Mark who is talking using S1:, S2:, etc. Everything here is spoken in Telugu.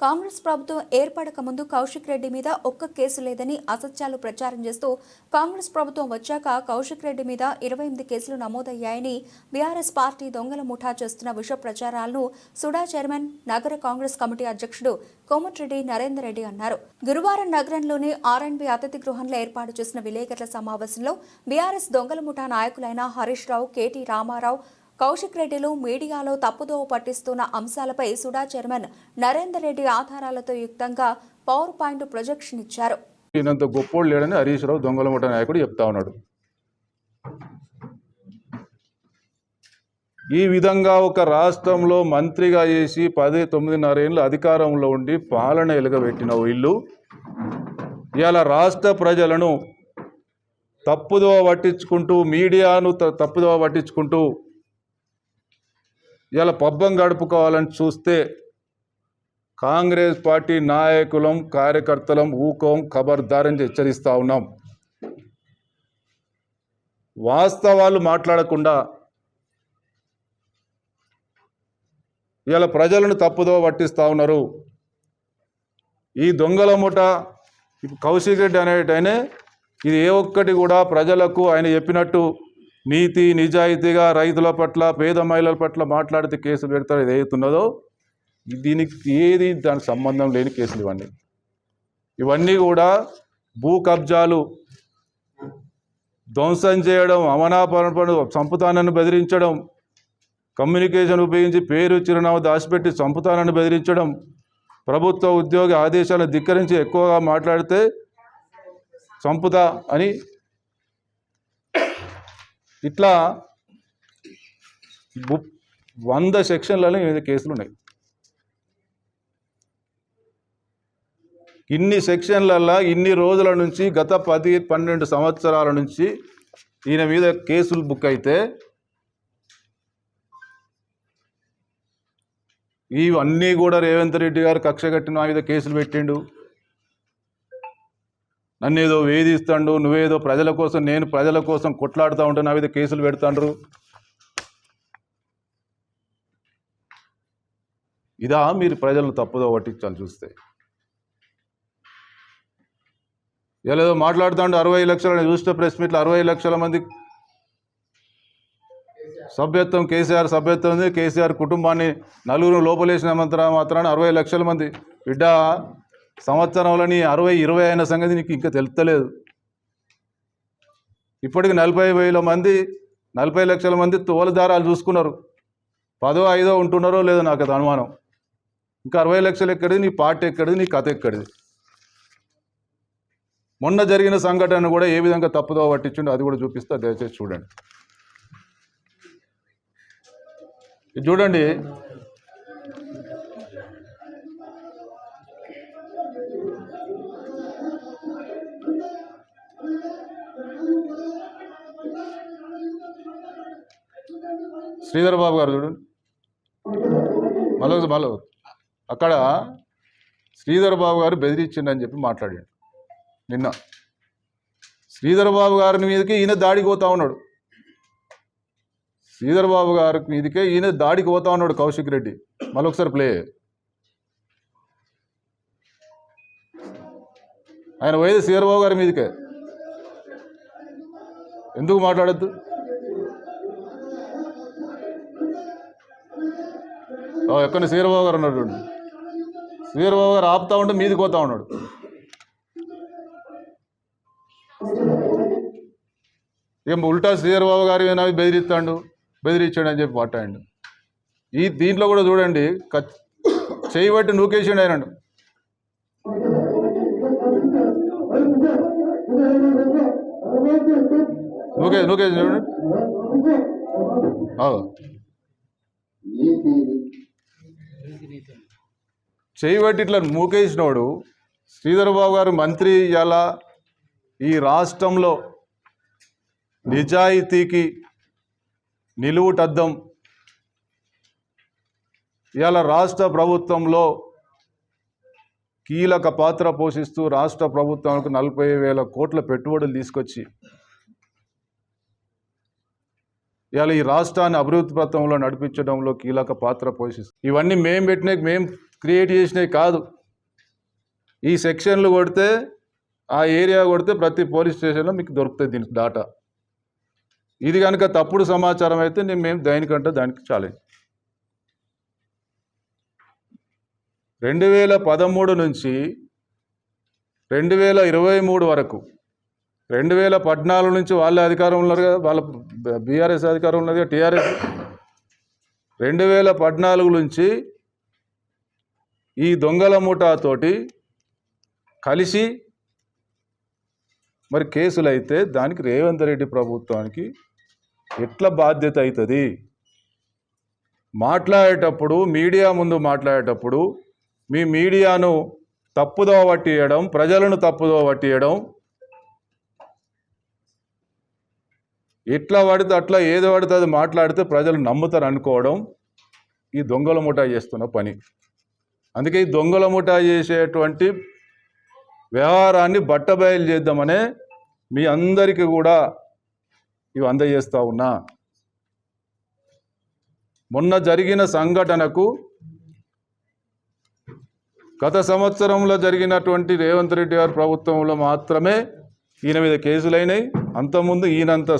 S1: కాంగ్రెస్ ప్రభుత్వం ఏర్పడక ముందు కౌశిక్ రెడ్డి మీద ఒక్క కేసు లేదని అసత్యాలు ప్రచారం చేస్తూ కాంగ్రెస్ ప్రభుత్వం వచ్చాక కౌశిక్ రెడ్డి మీద ఇరవై ఎనిమిది కేసులు నమోదయ్యాయని బీఆర్ఎస్ పార్టీ దొంగల ముఠా చేస్తున్న విష ప్రచారాలను సుడా చైర్మన్ నగర కాంగ్రెస్ కమిటీ అధ్యక్షుడు కోమటిరెడ్డి నరేందర్ రెడ్డి అన్నారు. గురువారం నగరంలోని ఆర్ఎండ్బి అతిథి గృహంలో ఏర్పాటు చేసిన విలేకరుల సమావేశంలో బీఆర్ఎస్ దొంగల ముఠా నాయకులైన హరీష్ రావు కేటీ రామారావు కౌశిక్ రెడ్డిలు మీడియాలో తప్పుదోవ పట్టిస్తున్న అంశాలపై సుడా చైర్మన్ నరేందర్ రెడ్డి ఆధారాలతో యుక్తంగా పవర్ పాయింట్ ప్రొజెక్షన్ ఇచ్చారు.
S2: ఈయనంత గొప్పోడు లేడని హరీష్ రావు దొంగల ముఠ నాయకుడు చెప్తా ఉన్నాడు. ఈ విధంగా ఒక రాష్ట్రంలో మంత్రిగా చేసి పది తొమ్మిదిన్నర ఏళ్ళు అధికారంలో ఉండి పాలన ఎలుగబెట్టిన వీళ్ళు ఇవాళ రాష్ట్ర ప్రజలను తప్పుదోవ పట్టించుకుంటూ మీడియాను త- తప్పుదోవ పట్టించుకుంటూ ఇలా పబ్బం గడుపుకోవాలని చూస్తే కాంగ్రెస్ పార్టీ నాయకులం కార్యకర్తలం ఊకం ఖబర్దారని హెచ్చరిస్తూ ఉన్నాం. వాస్తవాలు మాట్లాడకుండా ఇలా ప్రజలను తప్పుదో పట్టిస్తూ ఉన్నారు. ఈ దొంగల ముఠ కౌశిక్ రెడ్డి అనేటైనా ఇది ఏ ఒక్కటి కూడా ప్రజలకు ఆయన చెప్పినట్టు నీతి నిజాయితీగా రైతుల పట్ల పేద మహిళల పట్ల మాట్లాడితే కేసులు పెడతారు. ఇది ఏదైతున్నదో దీనికి ఏది దానికి సంబంధం లేని కేసులు ఇవన్నీ. ఇవన్నీ కూడా భూ కబ్జాలు ధ్వంసం చేయడం అమనాపరణ సంపుతానాన్ని బెదిరించడం కమ్యూనికేషన్ ఉపయోగించి పేరు చిరునామా దాచిపెట్టి సంపుతానాన్ని బెదిరించడం ప్రభుత్వ ఉద్యోగి ఆదేశాలను ధిక్కరించి ఎక్కువగా మాట్లాడితే చంపుతా అని ఇట్లా బుక్ వంద సెక్షన్లలో మీద కేసులు ఉన్నాయి. ఇన్ని సెక్షన్లల్లో ఇన్ని రోజుల నుంచి గత పది పన్నెండు సంవత్సరాల నుంచి ఈయన మీద కేసులు బుక్ అయితే ఇవన్నీ కూడా రేవంత్ రెడ్డి గారు కక్ష కట్టిన నా మీద కేసులు పెట్టిండు. నన్ను ఏదో వేధిస్తాడు నువ్వేదో ప్రజల కోసం నేను ప్రజల కోసం కొట్లాడుతూ ఉంటే నావేదో కేసులు పెడతాండ్రు. ఇదా మీరు ప్రజలను తప్పుదో పట్టించాలి చూస్తే. ఏదో మాట్లాడుతాడు అరవై లక్షల చూస్తే ప్రెస్ మీట్లో అరవై లక్షల మంది సభ్యత్వం కేసీఆర్ సభ్యత్వం ఉంది కేసీఆర్ కుటుంబాన్ని నలుగురు లోపలేసిన మంత్ర మాత్రాన అరవై లక్షల మంది. బిడ్డ సంవత్సరంలోని అరవై ఇరవై అయిన సంగతి నీకు ఇంకా తెలుస్తలేదు ఇప్పటికి నలభై వేల మంది నలభై లక్షల మంది తోలదారాలు చూసుకున్నారు. పదో ఐదో ఉంటున్నారో లేదో నాకు అది అనుమానం. ఇంకా అరవై లక్షలు ఎక్కడిది? నీ పాట ఎక్కడిది? నీ కథ ఎక్కడిది? మొన్న జరిగిన సంఘటన కూడా ఏ విధంగా తప్పుదో పట్టించుండో అది కూడా చూపిస్తా దయచేసి చూడండి. ఇది చూడండి శ్రీధర్ బాబు గారు చూడండి. మళ్ళీ మళ్ళీ అక్కడ శ్రీధర్ బాబు గారు బెదిరించిండని చెప్పి మాట్లాడాడు. నిన్న. శ్రీధర్ బాబు గారి మీదకి ఈయన దాడికి పోతా ఉన్నాడు. శ్రీధర్ బాబు గారి మీదకే ఈయన దాడికి పోతా ఉన్నాడు కౌశిక్ రెడ్డి. మళ్ళీ ఒకసారి ప్లే. ఆయన పోయేది శ్రీధర్ బాబు గారి మీదకే. ఎందుకు మాట్లాడద్దు? ఎక్కడ శ్రీధరబాబు గారు ఉన్నాడు చూడండి. గారు ఆపుతా ఉంటే మీదికి పోతా ఉన్నాడు. ఇక ఉల్టా శ్రీధరబాబు గారు ఏమైనా బెదిరిస్తాడు బెదిరించాడు అని చెప్పి పట్టాడు. ఈ దీంట్లో కూడా చూడండి కచ్- చేయి బట్టి నూకేసిండు ఆయన. నూకే నూకేసి చూడండి. చేయబట్టి ఇట్లా మూకేసినోడు శ్రీధరబాబు గారు మంత్రి ఇలా ఈ రాష్ట్రంలో నిజాయితీకి నిలువుటద్దం. ఇవాళ రాష్ట్ర ప్రభుత్వంలో కీలక పాత్ర పోషిస్తూ రాష్ట్ర ప్రభుత్వానికి నలభై వేల కోట్ల పెట్టుబడులు తీసుకొచ్చి ఇవాళ ఈ రాష్ట్రాన్ని అభివృద్ధి పథంలో నడిపించడంలో కీలక పాత్ర పోషిస్తుంది. ఇవన్నీ మేము పెట్టినవి మేము క్రియేట్ చేసినవి కాదు. ఈ సెక్షన్లు కొడితే ఆ ఏరియా కొడితే ప్రతి పోలీస్ స్టేషన్లో మీకు దొరుకుతుంది దీనికి డాటా. ఇది కనుక తప్పుడు సమాచారం అయితే నేను మేము దానికంటే దానికి ఛాలెంజ్ రెండు వేల పదమూడు నుంచి రెండు వేల ఇరవై మూడు వరకు రెండు వేల పద్నాలుగు నుంచి వాళ్ళే అధికారం ఉన్నారు కదా వాళ్ళ బీఆర్ఎస్ అధికారం ఉన్నది కదా టీఆర్ఎస్. రెండు వేల పద్నాలుగు నుంచి ఈ దొంగల ముఠాతోటి కలిసి మరి కేసులు అయితే దానికి రేవంత్ రెడ్డి ప్రభుత్వానికి ఎట్లా బాధ్యత అవుతుంది మాట్లాడేటప్పుడు మీడియా ముందు మాట్లాడేటప్పుడు మీ మీడియాను తప్పుదోవ పట్టియడం ప్రజలను తప్పుదోవ పట్టియడం ఎట్లా పడితే అట్లా ఏది పడితే అది మాట్లాడితే ప్రజలు నమ్ముతారు అనుకోవడం ఈ దొంగల ముఠా చేస్తున్న పని. అందుకే ఈ దొంగల ముఠా చేసేటువంటి వ్యవహారాన్ని బట్టబయలు చేద్దామనే మీ అందరికీ కూడా ఇవి అందజేస్తూ ఉన్నా. మొన్న జరిగిన సంఘటనకు గత సంవత్సరంలో జరిగినటువంటి రేవంత్ రెడ్డి గారి ప్రభుత్వంలో మాత్రమే ఈయన మీద కేసులైనాయి. అంతకుముందు ఈయనంత